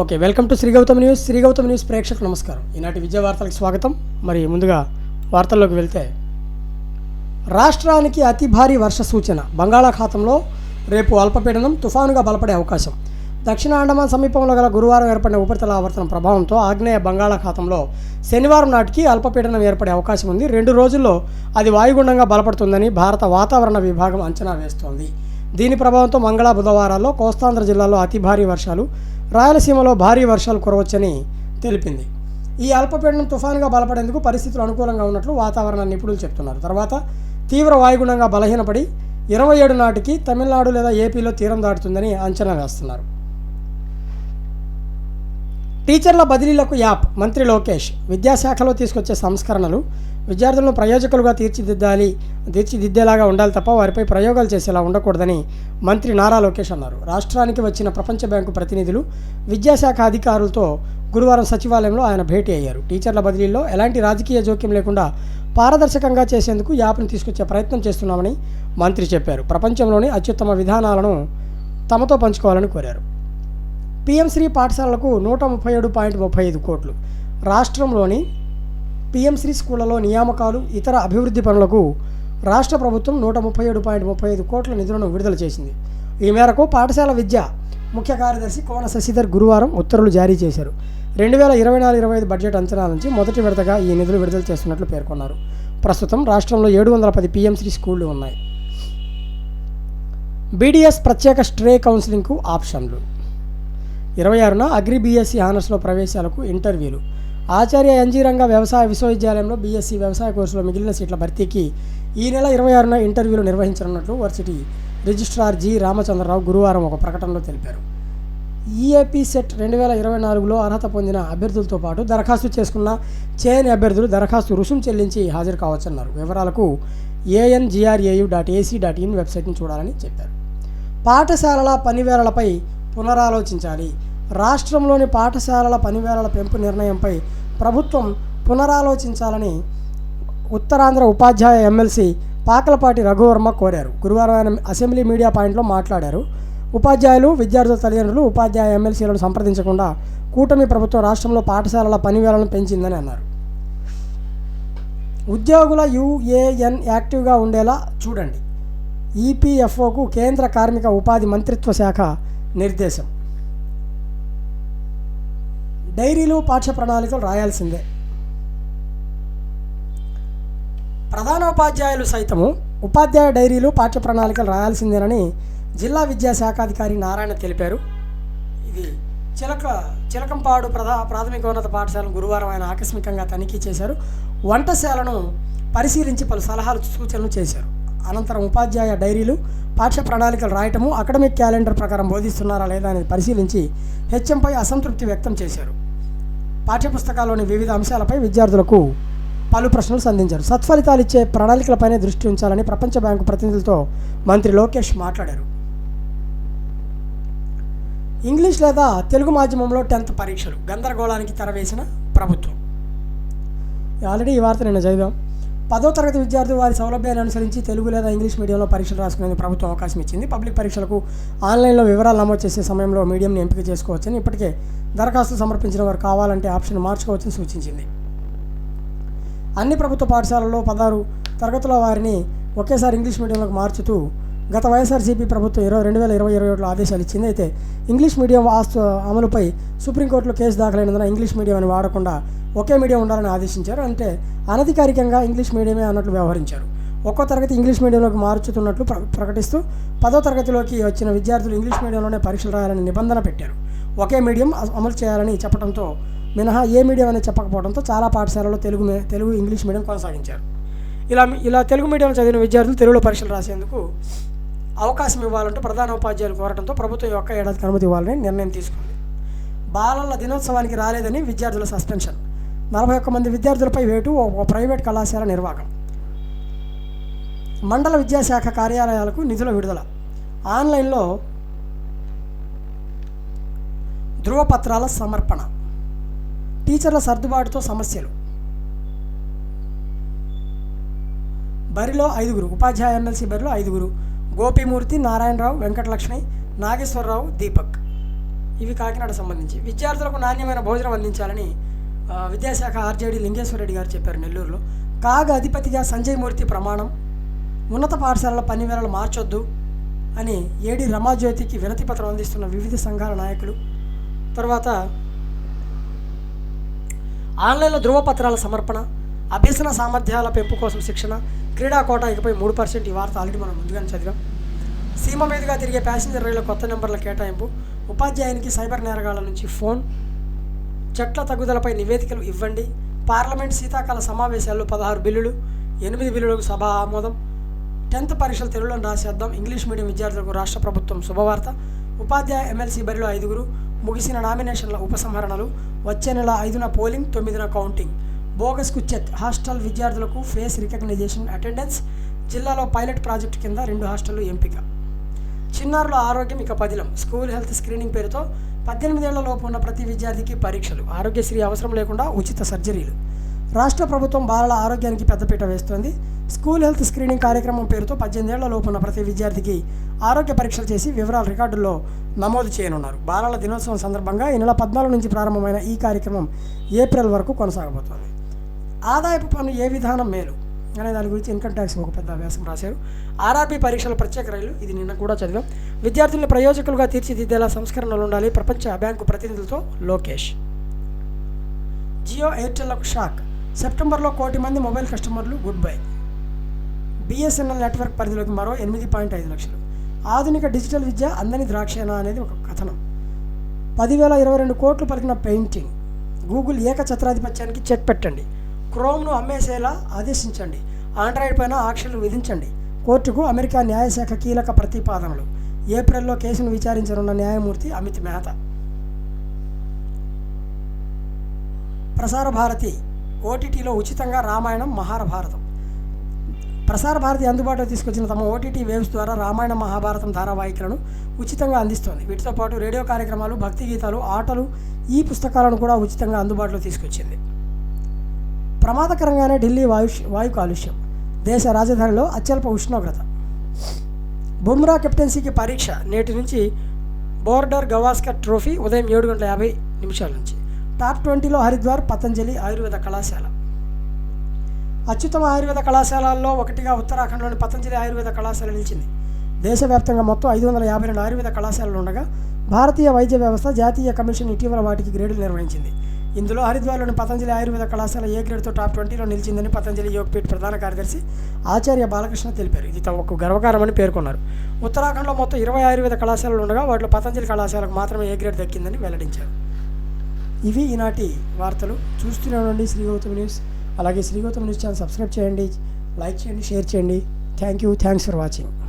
Okay welcome to Sri Gautam news. Sri Gautam news ప్రేక్షకులకు నమస్కారం. ఈనాటి విజయ వార్తలకు స్వాగతం. మరి ముందుగా వార్తల్లోకి వెళ్తే రాష్ట్రానికి అతి భారీ వర్ష సూచన. బంగాళాఖాతంలో రేపు అల్పపీడనం తుఫానుగా బలపడే అవకాశం. దక్షిణ అండమాన్ సమీపంలో గల గురువారం ఏర్పడిన ఉపరితల ఆవర్తనం ప్రభావంతో ఆగ్నేయ బంగాళాఖాతంలో శనివారం నాటికి అల్పపీడనం ఏర్పడే అవకాశం ఉంది. రెండు రోజుల్లో అది వాయుగుండంగా బలపడుతుందని భారత వాతావరణ విభాగం అంచనా వేస్తోంది. దీని ప్రభావంతో మంగళ బుధవారాల్లో కోస్తాంధ్ర జిల్లాలో అతి భారీ వర్షాలు రాయలసీమలో భారీ వర్షాలు కురవచ్చని తెలిపింది. ఈ అల్పపీడనం తుఫానుగా బలపడేందుకు పరిస్థితులు అనుకూలంగా ఉన్నట్లు వాతావరణ నిపుణులు చెప్తున్నారు. తర్వాత తీవ్ర వాయుగుణంగా బలహీనపడి ఇరవై ఏడు నాటికి తమిళనాడు లేదా ఏపీలో తీరం దాటుతుందని అంచనా వేస్తున్నారు. టీచర్ల బదిలీలకు యాప్ మంత్రి లోకేష్ విద్యాశాఖలో తీసుకొచ్చే సంస్కరణలు విద్యార్థులను ప్రయోజకులుగా తీర్చిదిద్దాలి తీర్చిదిద్దేలాగా ఉండాలి తప్ప వారిపై ప్రయోగాలు చేసేలా ఉండకూడదని మంత్రి నారా లోకేష్ అన్నారు. రాష్ట్రానికి వచ్చిన ప్రపంచ బ్యాంకు ప్రతినిధులు విద్యాశాఖ అధికారులతో గురువారం సచివాలయంలో ఆయన భేటీ అయ్యారు. టీచర్ల బదిలీల్లో ఎలాంటి రాజకీయ జోక్యం లేకుండా పారదర్శకంగా చేసేందుకు యాప్ను తీసుకొచ్చే ప్రయత్నం చేస్తున్నామని మంత్రి చెప్పారు. ప్రపంచంలోని అత్యుత్తమ విధానాలను తమతో పంచుకోవాలని కోరారు. పిఎంశ్రీ పాఠశాలలకు నూట ముప్పై ఏడు పాయింట్ ముప్పై ఐదు కోట్లు. రాష్ట్రంలోని పిఎంశ్రీ స్కూళ్ళలో నియామకాలు ఇతర అభివృద్ధి పనులకు రాష్ట్ర ప్రభుత్వం నూట ముప్పై ఏడు పాయింట్ ముప్పై ఐదు కోట్ల నిధులను విడుదల చేసింది. ఈ మేరకు పాఠశాల విద్య ముఖ్య కార్యదర్శి కోన శశిధర్ గురువారం ఉత్తర్వులు జారీ చేశారు. రెండు వేల ఇరవై నాలుగు ఇరవై ఐదు బడ్జెట్ అంచనాల నుంచి మొదటి విడతగా ఈ నిధులు విడుదల చేస్తున్నట్లు పేర్కొన్నారు. ప్రస్తుతం రాష్ట్రంలో ఏడు వందల పది పిఎం స్కూళ్ళు ఉన్నాయి. బీడీఎస్ ప్రత్యేక స్ట్రే కౌన్సిలింగ్కు ఆప్షన్లు. ఇరవై ఆరున అగ్రి బీఎస్సీ ఆనర్స్లో ప్రవేశాలకు ఇంటర్వ్యూలు. ఆచార్య ఎన్జీ రంగ వ్యవసాయ విశ్వవిద్యాలయంలో బీఎస్సీ వ్యవసాయ కోర్సులో మిగిలిన సీట్ల భర్తీకి ఈ నెల ఇరవై ఆరున ఇంటర్వ్యూలు నిర్వహించనున్నట్లు వర్సిటీ రిజిస్ట్రార్ జి రామచంద్రరావు గురువారం ఒక ప్రకటనలో తెలిపారు. ఈఏపీ సెట్ రెండు వేల ఇరవై నాలుగులో అర్హత పొందిన అభ్యర్థులతో పాటు దరఖాస్తు చేసుకున్న చేయని అభ్యర్థులు దరఖాస్తు రుసుం చెల్లించి హాజరు కావచ్చన్నారు. వివరాలకు ANGRAU dot AC dot in వెబ్సైట్ని చూడాలని చెప్పారు. పాఠశాలల పనివేళలపై పునరాలోచించాలి. రాష్ట్రంలోని పాఠశాలల పనివేళల పెంపు నిర్ణయంపై ప్రభుత్వం పునరాలోచించాలని ఉత్తరాంధ్ర ఉపాధ్యాయ ఎమ్మెల్సీ పాకలపాటి రఘువర్మ కోరారు. గురువారం ఆయన అసెంబ్లీ మీడియా పాయింట్లో మాట్లాడారు. ఉపాధ్యాయులు విద్యార్థుల తల్లిదండ్రులు ఉపాధ్యాయ ఎమ్మెల్సీలను సంప్రదించకుండా కూటమి ప్రభుత్వం రాష్ట్రంలో పాఠశాలల పనివేళలను పెంచిందని అన్నారు. ఉద్యోగుల యుఏఎన్ యాక్టివ్గా ఉండేలా చూడండి. ఈపీఎఫ్ఓకు కేంద్ర కార్మిక ఉపాధి మంత్రిత్వ శాఖ నిర్దేశం. డైరీలు పాఠ్య ప్రణాళికలు రాయాల్సిందే. ప్రధానోపాధ్యాయులు సైతము ఉపాధ్యాయ డైరీలు పాఠ్య ప్రణాళికలు రాయాల్సిందేనని జిల్లా విద్యాశాఖాధికారి నారాయణ తెలిపారు. ఇది చిలక చిలకంపాడు ప్రధా ప్రాథమికోన్నత పాఠశాలను గురువారం ఆయన ఆకస్మికంగా తనిఖీ చేశారు. వంటశాలను పరిశీలించి పలు సలహాలు సూచనలు చేశారు. అనంతరం ఉపాధ్యాయ డైరీలు పాఠ్య ప్రణాళికలు రాయటము అకాడమిక్ క్యాలెండర్ ప్రకారం బోధిస్తున్నారా లేదా అనేది పరిశీలించి హెచ్ఎంపై అసంతృప్తి వ్యక్తం చేశారు. పాఠ్యపుస్తకాల్లోని వివిధ అంశాలపై విద్యార్థులకు పలు ప్రశ్నలు సంధించారు. సత్ఫలితాలు ఇచ్చే ప్రణాళికలపైనే దృష్టి ఉంచాలని ప్రపంచ బ్యాంకు ప్రతినిధులతో మంత్రి లోకేష్ మాట్లాడారు. ఇంగ్లీష్ లేదా తెలుగు మాధ్యమంలో టెన్త్ పరీక్షలు గందరగోళానికి తెరవేసిన ప్రభుత్వం. ఆల్రెడీ ఈ వార్త నిన్న చదివాం. పదో తరగతి విద్యార్థులు వారి సౌలభ్యాన్ని అనుసరించి తెలుగు లేదా ఇంగ్లీష్ మీడియంలో పరీక్షలు రాసుకునేందుకు ప్రభుత్వం అవకాశం ఇచ్చింది. పబ్లిక్ పరీక్షలకు ఆన్లైన్లో వివరాలు నమోదు చేసే సమయంలో మీడియంని ఎంపిక చేసుకోవచ్చని ఇప్పటికే దరఖాస్తు సమర్పించిన వారు కావాలంటే ఆప్షన్ మార్చుకోవచ్చని సూచించింది. అన్ని ప్రభుత్వ పాఠశాలల్లో పదహారు తరగతుల వారిని ఒకేసారి ఇంగ్లీష్ మీడియంలోకి మార్చుతూ గత వైఎస్ఆర్సీపీ ప్రభుత్వం ఇరవై రెండు వేల ఇరవై ఇరవై ఒకటిలో ఆదేశాలు ఇచ్చింది. అయితే ఇంగ్లీష్ మీడియం ఆస్తు అమలుపై సుప్రీంకోర్టులో కేసు దాఖలైనందున ఇంగ్లీష్ మీడియం అని వాడకుండా ఒకే మీడియం ఉండాలని ఆదేశించారు. అంటే అనధికారికంగా ఇంగ్లీష్ మీడియమే అన్నట్లు వ్యవహరించారు. ఒక్కో తరగతి ఇంగ్లీష్ మీడియంలోకి మార్చుతున్నట్లు ప్ర- ప్రకటిస్తూ పదో తరగతిలోకి వచ్చిన విద్యార్థులు ఇంగ్లీష్ మీడియంలోనే పరీక్షలు రాయాలని నిబంధన పెట్టారు. ఒకే మీడియం అమలు చేయాలని చెప్పడంతో మినహా ఏ మీడియం అనేది చెప్పకపోవడంతో చాలా పాఠశాలలో తెలుగు మే- తెలుగు ఇంగ్లీష్ మీడియం కొనసాగించారు. ఇలా ఇలా తెలుగు మీడియం చదివిన విద్యార్థులు తెలుగులో పరీక్షలు రాసేందుకు అవకాశం ఇవ్వాలంటూ ప్రధాన ఉపాధ్యాయులు కోరడంతో ప్రభుత్వం యొక్క ఏడాదికి అనుమతి ఇవ్వాలని నిర్ణయం తీసుకుంది. బాలల దినోత్సవానికి రాలేదని విద్యార్థుల సస్పెన్షన్. నలభై ఒక్క మంది విద్యార్థులపై వేటు ఓ ప్రైవేట్ కళాశాల నిర్వాహకం. మండల విద్యాశాఖ కార్యాలయాలకు నిధుల విడుదల. ఆన్లైన్లో ధృవపత్రాల సమర్పణ. టీచర్ల సర్దుబాటుతో సమస్యలు. బరిలో ఐదుగురు ఉపాధ్యాయ ఎమ్మెల్సీ బరిలో ఐదుగురు గోపిమూర్తి నారాయణరావు వెంకటలక్ష్మి నాగేశ్వరరావు దీపక్. ఇవి కాకినాడ సంబంధించి. విద్యార్థులకు నాణ్యమైన భోజనం అందించాలని విద్యాశాఖ ఆర్జేడి లింగేశ్వరరెడ్డి గారు చెప్పారు నెల్లూరులో. కాగ అధిపతిగా సంజయ్ మూర్తి ప్రమాణం ఉన్నత పాఠశాలల పనివేళలు మార్చొద్దు అని ఏడి రమాజ్యోతికి వినతి పత్రం అందిస్తున్న వివిధ సంఘాల నాయకులు. తర్వాత ఆన్లైన్లో ధృవపత్రాల సమర్పణ అభ్యసన సామర్థ్యాల పెంపు కోసం శిక్షణ క్రీడా కోట ఇకపై మూడు పర్సెంట్ ఈ వార్త ఆల్రెడీ మనం ముందుగానే చదివాం. సీమ మీదుగా తిరిగే ప్యాసింజర్ రైళ్ళ కొత్త నెంబర్ల కేటాయింపు ఉపాధ్యాయునికి సైబర్ నేరగాళ్ళ నుంచి ఫోన్ చెట్ల తగ్గుదలపై నివేదికలు ఇవ్వండి పార్లమెంట్ శీతాకాల సమావేశాల్లో పదహారు బిల్లులు ఎనిమిది బిల్లులకు సభ ఆమోదం టెన్త్ పరీక్షలు తెలుగులో రాసేద్దాం ఇంగ్లీష్ మీడియం విద్యార్థులకు రాష్ట్ర ప్రభుత్వం శుభవార్త ఉపాధ్యాయ ఎమ్మెల్సీ బరిలో ఐదుగురు ముగిసిన నామినేషన్ల ఉపసంహరణలు వచ్చే నెల ఐదున పోలింగ్ తొమ్మిదిన కౌంటింగ్. బోగస్ చెక్ హాస్టల్ విద్యార్థులకు ఫేస్ రికగ్నైజేషన్ అటెండెన్స్ జిల్లాలో పైలట్ ప్రాజెక్టు కింద రెండు హాస్టళ్ళు ఎంపిక. చిన్నారుల ఆరోగ్యం ఇక పదిలం. స్కూల్ హెల్త్ స్క్రీనింగ్ పేరుతో పద్దెనిమిదేళ్ళ లోపు ఉన్న ప్రతి విద్యార్థికి పరీక్షలు. ఆరోగ్యశ్రీ అవసరం లేకుండా ఉచిత సర్జరీలు. రాష్ట్ర ప్రభుత్వం బాలల ఆరోగ్యానికి పెద్దపీట వేస్తోంది. స్కూల్ హెల్త్ స్క్రీనింగ్ కార్యక్రమం పేరుతో పద్దెనిమిదేళ్ళ లోపు ఉన్న ప్రతి విద్యార్థికి ఆరోగ్య పరీక్షలు చేసి వివరాలు రికార్డుల్లో నమోదు చేయనున్నారు. బాలల దినోత్సవం సందర్భంగా ఈ నెల పద్నాలుగు నుంచి ప్రారంభమైన ఈ కార్యక్రమం ఏప్రిల్ వరకు కొనసాగబోతోంది. ఆదాయపు పన్ను ఏ విధానం మేలు అనే దాని గురించి ఇన్కమ్ ట్యాక్స్ ఒక పెద్ద వ్యాసం రాశారు. ఆర్ఆర్బీ పరీక్షల ప్రత్యేక రైలు ఇది నిన్న కూడా చదివాం. విద్యార్థులను ప్రయోజకులుగా తీర్చిదిద్దేలా సంస్కరణలు ఉండాలి ప్రపంచ బ్యాంకు ప్రతినిధులతో లోకేష్. జియో ఎయిర్టెల్కు షాక్. సెప్టెంబర్లో కోటి మంది మొబైల్ కస్టమర్లు గుడ్ బై. బిఎస్ఎన్ఎల్ నెట్వర్క్ పరిధిలోకి మరో ఎనిమిది పాయింట్ ఐదు లక్షలు. ఆధునిక డిజిటల్ విద్య అందని ద్రాక్షేనా అనేది ఒక కథనం. పదివేల ఇరవై రెండు కోట్లు పలికిన పెయింటింగ్. గూగుల్ ఏకఛత్రాధిపత్యానికి చెక్ పెట్టండి. క్రోమ్ను అమ్మేసేలా ఆదేశించండి. ఆండ్రాయిడ్ పైన ఆంక్షలు విధించండి. కోర్టుకు అమెరికా న్యాయశాఖ కీలక ప్రతిపాదనలు. ఏప్రిల్లో కేసును విచారించనున్న న్యాయమూర్తి అమిత్ మెహతా. ప్రసార భారతి ఓటీటీలో ఉచితంగా రామాయణం మహాభారతం. ప్రసార భారతి అందుబాటులో తీసుకొచ్చిన తమ ఓటీటీ వేవ్స్ ద్వారా రామాయణ మహాభారతం ధారావాహికలను ఉచితంగా అందిస్తోంది. వీటితో పాటు రేడియో కార్యక్రమాలు భక్తి గీతాలు ఆటలు ఈ పుస్తకాలను కూడా ఉచితంగా అందుబాటులో తీసుకొచ్చింది. ప్రమాదకరంగానే ఢిల్లీ వాయు వాయు కాలుష్యం. దేశ రాజధానిలో అత్యల్ప ఉష్ణోగ్రత. బుమ్రా కెప్టెన్సీకి పరీక్ష. నేటి నుంచి బోర్డర్ గవాస్కర్ ట్రోఫీ ఉదయం ఏడు గంటల యాభై నిమిషాల నుంచి. టాప్ ట్వంటీలో హరిద్వార్ పతంజలి ఆయుర్వేద కళాశాల. అత్యుత్తమ ఆయుర్వేద కళాశాలల్లో ఒకటిగా ఉత్తరాఖండ్లోని పతంజలి ఆయుర్వేద కళాశాల నిలిచింది. దేశవ్యాప్తంగా మొత్తం ఐదు వందల యాభై రెండు ఆయుర్వేద కళాశాలలు ఉండగా భారతీయ వైద్య వ్యవస్థ జాతీయ కమిషన్ ఇటీవల వాటికి గ్రేడులు నిర్వహించింది. ఇందులో హరిద్వార్లోని పతంజలి ఆయుర్వేద కళాశాల ఏ గ్రేడ్తో టాప్ ట్వంటీలో నిలిచిందని పతంజలి యోగపీఠ్ ప్రధాన కార్యదర్శి ఆచార్య బాలకృష్ణ తెలిపారు. ఇది తమకు గర్వకారమని పేర్కొన్నారు. ఉత్తరాఖండ్లో మొత్తం ఇరవై ఆయుర్వేద కళాశాలలు ఉండగా వాటిలో పతంజలి కళాశాలకు మాత్రమే ఏ గ్రేడ్ దక్కిందని వెల్లడించారు. ఇవి ఈనాటి వార్తలు. చూస్తూనే ఉండండి శ్రీ గౌతమ్ న్యూస్. అలాగే Sri Gautam news channel subscribe చేయండి లైక్ చేయండి షేర్ చేయండి. Thank you. Thanks for watching.